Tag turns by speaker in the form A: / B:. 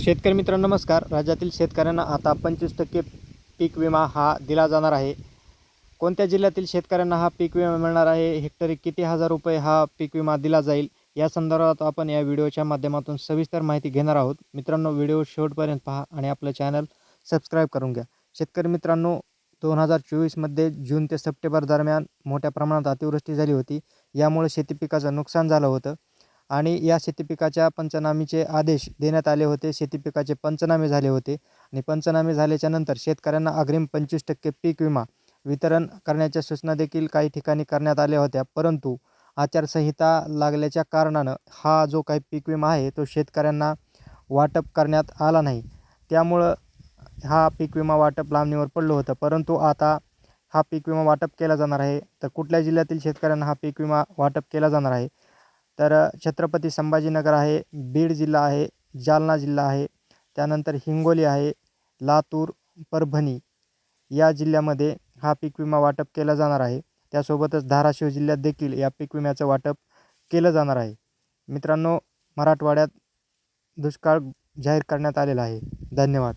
A: शेतकरी मित्र नमस्कार. राज्यातील शेतकऱ्यांना आता पंचवीस टक्के पीक विमा हा दिला जाणार आहे. कोणत्या जिल्ह्यातील शेतकऱ्यांना हा पीक विमा मिळणार आहे? हेक्टरी किती हजार रुपये हा पीक विमा दिला जाईल? या संदर्भात आपण या व्हिडिओच्या माध्यमातून सविस्तर माहिती घेणार आहोत. मित्रांनो व्हिडिओ शेवटपर्यंत पहा आणि आपलं चॅनल सबस्क्राईब करून घ्या. शेतकरी मित्रांनो दोन हजार चोवीसमध्ये जून ते सप्टेंबर दरम्यान मोठ्या प्रमाणात अतिवृष्टी झाली होती. यामुळे शेती पिकाचं नुकसान झालं होतं. आणि या शेतीपिकाच्या पंचनामीचे आदेश देण्यात आले होते. शेती पिकाचे पंचनामे झाले होते. आणि पंचनामे झाल्याच्यानंतर शेतकऱ्यांना अग्रिम पंचवीस टक्के पीक विमा वितरण करण्याच्या सूचना देखील काही ठिकाणी करण्यात आल्या होत्या. परंतु आचारसंहिता लागल्याच्या कारणानं हा जो काही पीक विमा आहे तो शेतकऱ्यांना वाटप करण्यात आला नाही. त्यामुळं हा पीक विमा वाटप लांबणीवर पडलं होतं. परंतु आता हा पीक विमा वाटप केला जाणार आहे. तर कुठल्या जिल्ह्यातील शेतकऱ्यांना हा पीक विमा वाटप केला जाणार आहे? तर छत्रपती संभाजीनगर आहे बीड जिल्हा आहे जालना जिल्हा आहे त्यानंतर हिंगोली आहे लातूर परभणी या जिल्ह्यामध्ये हा पीक विमा वाटप केला जाणार आहे. त्यासोबतच धाराशिव जिल्ह्यात देखील या पीक विम्याचं वाटप केलं जाणार आहे. मित्रांनो मराठवाड्यात दुष्काळ जाहीर करण्यात आलेला आहे. धन्यवाद.